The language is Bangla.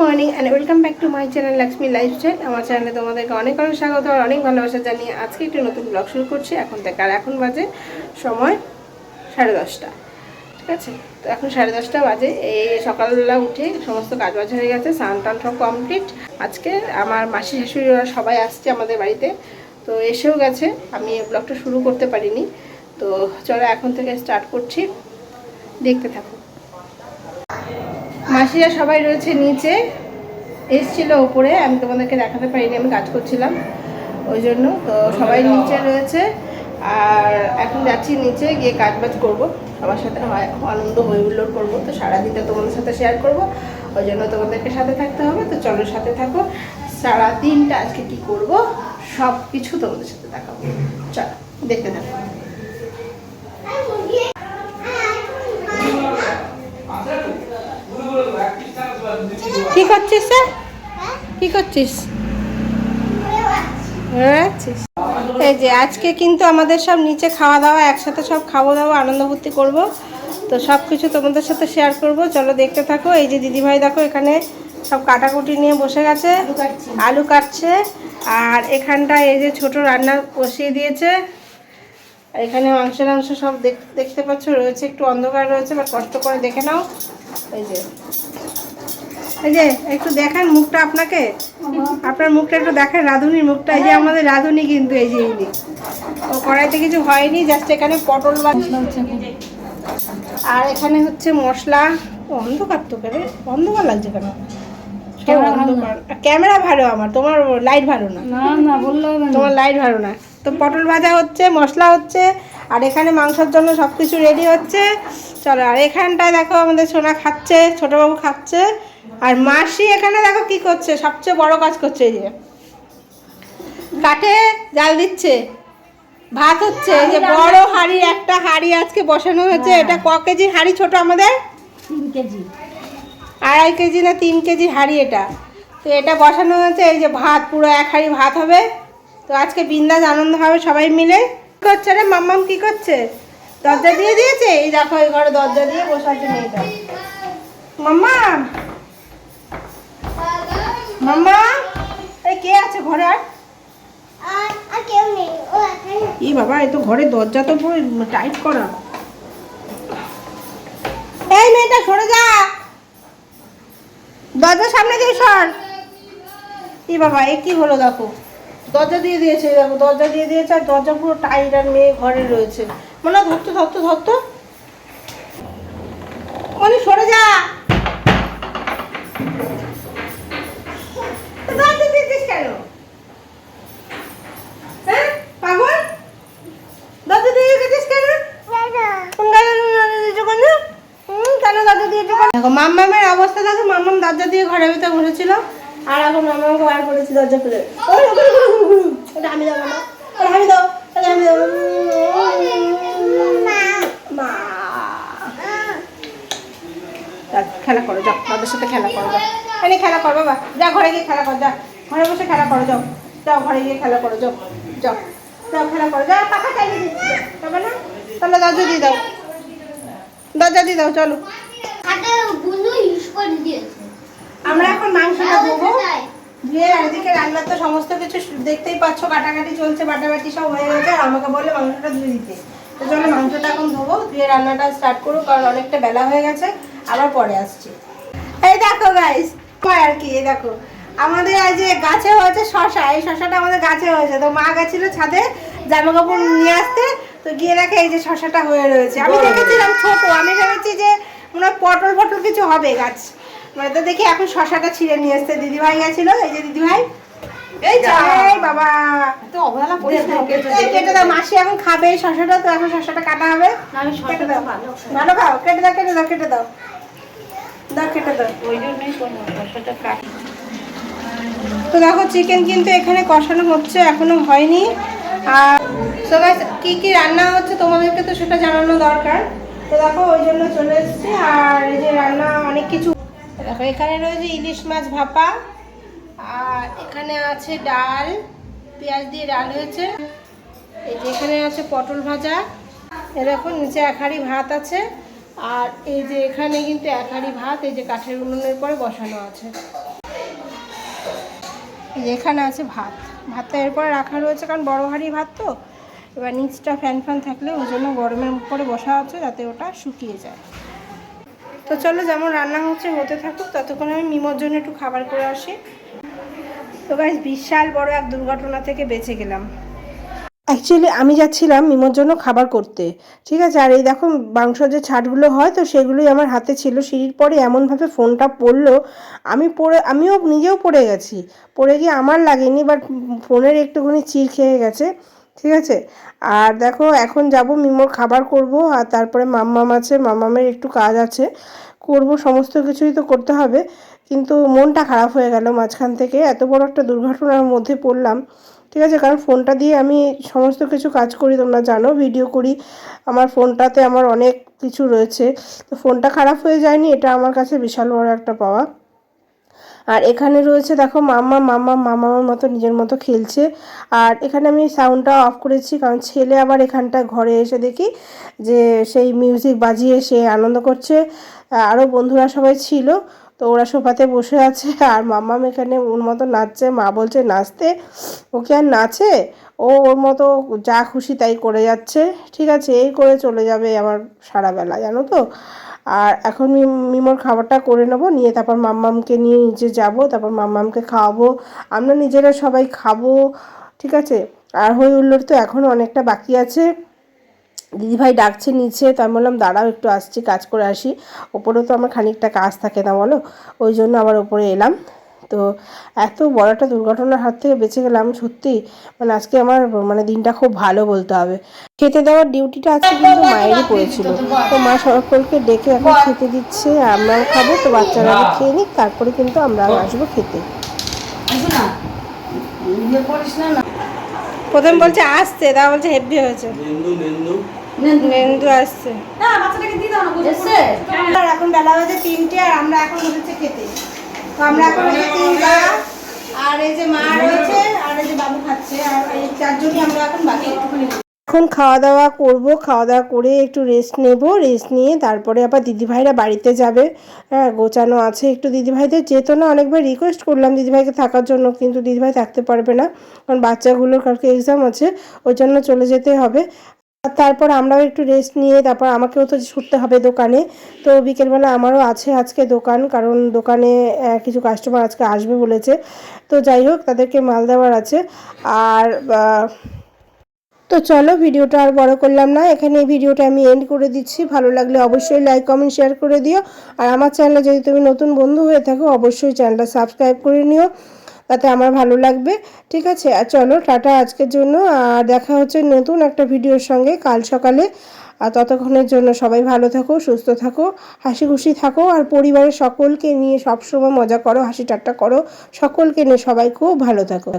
Morning and welcome back to my channel Lakshmi lifestyle আমার চ্যানেলে তোমাদেরকে অনেক অনেক স্বাগত আর অনেক ভালোবাসা জানিয়ে আজকে একটি নতুন ব্লগ শুরু করছি। এখন থেকে আর এখন বাজে সময় সাড়ে দশটা। ঠিক আছে? তো এখন সাড়ে দশটা বাজে। এই সকালবেলা উঠে সমস্ত কাজ বাজ হয়ে গেছে, স্নান টান সব কমপ্লিট আজকে আমার মাসি শাশুড়ি ওরা সবাই আসছে আমাদের বাড়িতে। তো এসেও গেছে। আমি ব্লগটা শুরু করতে পারিনি। তো চলো এখন থেকে স্টার্ট করছি। দেখতে থাকো। মাসিরা সবাই রয়েছে নিচে। এসছিল ওপরে আমি তোমাদেরকে দেখাতে পারিনি, আমি কাজ করছিলাম। ওই জন্য তো সবাই নিচে রয়েছে। আর এখন যাচ্ছি নিচে, গিয়ে কাজ বাজ করব। সবার সাথে হয়, আনন্দ হই হুল্লোড় করব। তো সারাদিনটা তোমাদের সাথে শেয়ার করব। ওই জন্য তোমাদেরকে সাথে থাকতে হবে। তো চলো সাথে থাকো। সারা দিনটা আজকে কি করব সব কিছু তোমাদের সাথে দেখাবো। চলো, দেখতে থাকো। কি করছিস স্যার কি করছিস? এই যে আজকে কিন্তু আমাদের সব নিচে খাওয়া দাওয়া একসাথে সব খাওয়া দাওয়া আনন্দ ফুর্তি করব। তো সব কিছু তোমাদের সাথে শেয়ার করব। চলো দেখতে থাকো। এই যে দিদিভাই দেখো এখানে সব কাটাকুটি নিয়ে বসে গেছে। আলু কাটছে। আর এখানটা এই যে ছোট রান্না বসিয়ে দিয়েছে। এখানে মাংস মাংস সব দেখ- দেখতে পাচ্ছ রয়েছে একটু অন্ধকার রয়েছে বা কষ্ট করে দেখে নাও। এই যে এই যে একটু দেখান মুখটা আপনাকে? আপনার মুখটা একটু দেখেন রাঁধুনির মুখটা। এই যে আমাদের রাঁধুনি কিন্তু এই যে ইনি। ও কড়াইতে কিছু হয়নি জাস্ট এখানে পটল বা আর এখানে হচ্ছে মশলা। অন্ধকার তো কেন? অন্ধকার লাগছে কেন। ক্যামেরা ভালো আমার তোমার লাইট ভালো না। না না বললে না। তোমার লাইট ভালো না। তো পটল ভাজা হচ্ছে মশলা হচ্ছে আর এখানে মাংসের জন্য সব কিছু রেডি হচ্ছে। চলো আর এখানটায় দেখো আমাদের সোনা খাচ্ছে ছোটবাবু খাচ্ছে। আর মাসি এখানে দেখো কি করছে সবচেয়ে বড় কাজ করছে এই যে। কাঠে জাল দিচ্ছে ভাত হচ্ছে এই যে বড় হাঁড়ি একটা হাঁড়ি আজকে বসানো হয়েছে এটা ক কেজি হাঁড়ি ছোট আমাদের? তিন কেজি। আড়াই কেজি না তিন কেজি হাঁড়ি এটা। তো এটা বসানো হয়েছে এই যে ভাত পুরো এক হাঁড়ি ভাত হবে। তো আজকে বিন্দাস আনন্দ হবে সবাই মিলে। কি করছে রে মাম্মাম কি করছে? দরজা দিয়ে দিয়েছে? এই দেখো এই ঘরে দরজা দিয়ে বসে আছে মেয়েটা মাম্মা মাম্মা এই কে আছে ঘরে আর? এই বাবা এই তো ঘরে দরজা তো পুরো টাইট করা। এই মেয়েটা সরে যা। দরজার সামনে দিয়ে সর। এই বাবা এ কি হলো দেখো? দরজা দিয়ে দিয়েছে দেখো দরজা দিয়ে দিয়েছে আর দরজা পুরো টাইট আর মেয়ে ঘরে রয়েছে। মনে ধরতো ধরতো ধরতো। মনে সরে যা। দিয়েছিস কেন? খুলে। করো, যাও দাদার সাথে খেলা করো এনে খেলা করো, বাবা। যা, ঘরে গিয়ে খেলা করো, যা। ঘরে বসে খেলা করো যাও। যাও ঘরে গিয়ে খেলা করো যাও। যাও। যাও খেলা করো। যাও পাখা চালিয়ে দিচ্ছি। তবে না তাহলে দরজা দিয়ে দাও। দরজা দিয়ে দাও চলো। আমরা এখন মাংসটা ধোবো ধুয়ে একদিকে রান্নার তো সমস্ত কিছু দেখতেই পাচ্ছ কাটাকাটি চলছে বাটাবাটি সব হয়ে গেছে। আর আমাকে বলে মাংসটা ধুয়ে দিতে। তো চলো মাংসটা এখন ধোবো ধুয়ে রান্নাটা স্টার্ট করব কারণ অনেকটা বেলা হয়ে গেছে। আবার পরে আসছি। এই দেখো গাইস কয় আর কি এই দেখো। আমাদের আজ যে গাছে হয়েছে শশা এই শশাটা আমাদের গাছে হয়েছে। তো মা গেছিল ছাদে জামা কাপড় নিয়ে আসতে তো গিয়ে দেখে এই যে শশাটা হয়ে রয়েছে। আমি দেখেছিলাম ছোট আমি ভেবেছি যে মনে হয় পটল ফটল কিছু হবে গাছ। মানে তো দেখি এখন শশাটা ছিঁড়ে নিয়ে এসছে। দিদিভাই গেছিল এই যে দিদিভাই। এই যা এই বাবা। তো অবহেলা করিস না ওকে এই কেটে দাও মাসি এখন খাবে এই শশাটা তো এখন শশাটা কাটা হবে। কেটে দাও। ভালো ভালো খাও কেটে দাও কেটে দাও কেটে দাও। দাও কেটে দাও। ওই জন্যই শশাটা কাটি তো দেখো চিকেন কিন্তু এখানে কষানো হচ্ছে এখনও হয়নি। আর তো guys, কি কি রান্না হচ্ছে তোমাদেরকে তো সেটা জানানো দরকার। তো দেখো ওই জন্য চলে এসেছি। আর এই যে রান্না অনেক কিছু। দেখো এখানে রয়েছে ইলিশ মাছ ভাপা। আর এখানে আছে ডাল পেঁয়াজ দিয়ে ডাল হয়েছে। এই যে এখানে আছে পটল ভাজা। এ দেখো নিচে এক হাঁড়ি ভাত আছে। আর এই যে এখানে কিন্তু এক হাঁড়ি ভাত এই যে কাঠের উনুনের পরে বসানো আছে। এখানে আছে ভাত। ভাতটা এরপরে রাখা রয়েছে, কারণ বড় হাঁড়ি ভাত তো। এবার নিচটা ফ্যান ফ্যান থাকলে ওই জন্য গরমের উপরে বসা আছে যাতে ওটা শুকিয়ে যায়। তো চলো যেমন রান্না হচ্ছে হতে থাকুক, ততক্ষণ আমি মিমোর জন্য একটু খাবার করে আসি। তো বিশাল বড় এক দুর্ঘটনা থেকে বেঁচে গেলাম। অ্যাকচুয়ালি আমি যাচ্ছিলাম মিমোর জন্য খাবার করতে। ঠিক আছে? আর এই দেখো, মাংস যে ছাটগুলো হয়, তো সেগুলোই আমার হাতে ছিল। সিঁড়ির পরে এমনভাবে ফোনটা পড়ল। আমি পড়ে, আমিও নিজেও পড়ে গেছি। পড়ে গিয়ে আমার লাগেনি বাট ফোনের একটুখানি চির খেয়ে গেছে। ঠিক আছে? আর দেখো, এখন যাব মিমোর খাবার করব, আর তারপরে মাম্মাম আছে, মাম্মামের একটু কাজ আছে। করব, সমস্ত কিছুই তো করতে হবে। কিন্তু মনটা খারাপ হয়ে গেল মাঝখান থেকে। এত বড় একটা দুর্ঘটনার মধ্যে পড়লাম। ঠিক আছে, কারণ ফোনটা দিয়ে আমি সমস্ত কিছু কাজ করি, তোমরা জানো ভিডিও করি। আমার ফোনটাতে আমার অনেক কিছু রয়েছে। তো ফোনটা খারাপ হয়ে যায়নি, এটা আমার কাছে বিশাল বড় একটা পাওয়া। আর এখানে রয়েছে, দেখো মাম্মা মাম্মা মামার মতো, নিজের মতো খেলছে। আর এখানে আমি সাউন্ডটা অফ করেছি, কারণ ছেলে আবার এখানটা ঘরে এসে দেখি যে সেই মিউজিক বাজিয়ে সে আনন্দ করছে। আরও বন্ধুরা সবাই ছিল, তো ওরা সোফাতে বসে আছে, আর মাম্মাম এখানে ওর মতো নাচছে, মা বলছে, নাচতে? ও কি আর নাচে? ও ওর মতো যা খুশি তাই করে যাচ্ছে। ঠিক আছে, এই করে চলে যাবে আমার সারাবেলা, জানো তো? আর এখন মিমোর খাবারটা করে নেব, নিয়ে তারপর মাম্মামকে নিয়ে নিচে যাব, তারপর মাম্মামকে খাওয়াবো। আমরা নিজেরা সবাই খাব, ঠিক আছে? আর হই হুল্লোড় তো এখনও অনেকটা বাকি আছে। দিদিভাই ডাকছে নিচে, তো আমি বললাম, দাঁড়াও, একটু আসছি, কাজ করে আসি। ওপরেও তো আমার খানিকটা কাজ থাকে না, বলো? ওই জন্য আবার ওপরে এলাম। তো এত বড় একটা দুর্ঘটনার হাত থেকে বেঁচে গেলাম সত্যি। মানে আজকে আমার মানে দিনটা খুব ভালো বলতে হবে। খেতে দেওয়ার ডিউটিটা আজকে কিন্তু মায়েরই পড়েছিল। তো মা সকলকে ডেকে এখন খেতে দিচ্ছে আমরাও খাব তো বাচ্চারা খেয়ে নিক তারপরে কিন্তু আমরা আসব খেতে। প্রথম বলছে আসছে তা বলছে হেভি হয়েছে। নেন্দু আসছে। এখন বেলা বাজে তিনটে আর আমরা এখন বসেছি খেতে। এখন আর এই যে মা রয়েছে, আর এই যে বাবু খাচ্ছে, আর এই চারজনই আমরা এখন বাকি একটুখানি এখন খাওয়া দাওয়া করব, খাওয়া দাওয়া করে একটু রেস্ট নেব রেস্ট নিয়ে তারপরে আবার দিদিভাইরা বাড়িতে যাবে। হ্যাঁ গোছানো আছে একটু দিদিভাইদের যেত না অনেকবার রিকোয়েস্ট করলাম দিদিভাইকে থাকার জন্য, কিন্তু দিদিভাই থাকতে পারবে না। কারণ বাচ্চাগুলোর কালকে এক্সাম আছে, ওই জন্য চলে যেতে হবে। তারপর আমরাও একটু রেস্ট নিয়ে তারপর আমাকেও তো ছুটতে হবে দোকানে। তো বিকেলবেলা আমারও আছে আজকে দোকান, কারণ দোকানে কিছু কাস্টমার আজকে আসবে বলেছে। তো যাই হোক, তাদেরকে মাল দেওয়ার আছে। আর তো চলো ভিডিওটা আর বড় করলাম না। এখানে এই ভিডিওটা আমি এন্ড করে দিচ্ছি। ভালো লাগলে অবশ্যই লাইক কমেন্ট শেয়ার করে দিও। আর আমার চ্যানেলে যদি তুমি নতুন বন্ধু হয়ে থাকো, অবশ্যই চ্যানেলটা সাবস্ক্রাইব করে নিও। তাতে আমার ভালো লাগবে। ঠিক আছে? আর চলো, টাটা আজকের জন্য। আর দেখা হচ্ছে নতুন একটা ভিডিওর সঙ্গে কাল সকালে। আর ততক্ষণের জন্য সবাই ভালো থাকো, সুস্থ থাকো হাসি খুশি থাকো। আর পরিবারের সকলকে নিয়ে সবসময় মজা করো, হাসি টাট্টা করো। সকলকে নিয়ে সবাই খুব ভালো থাকো।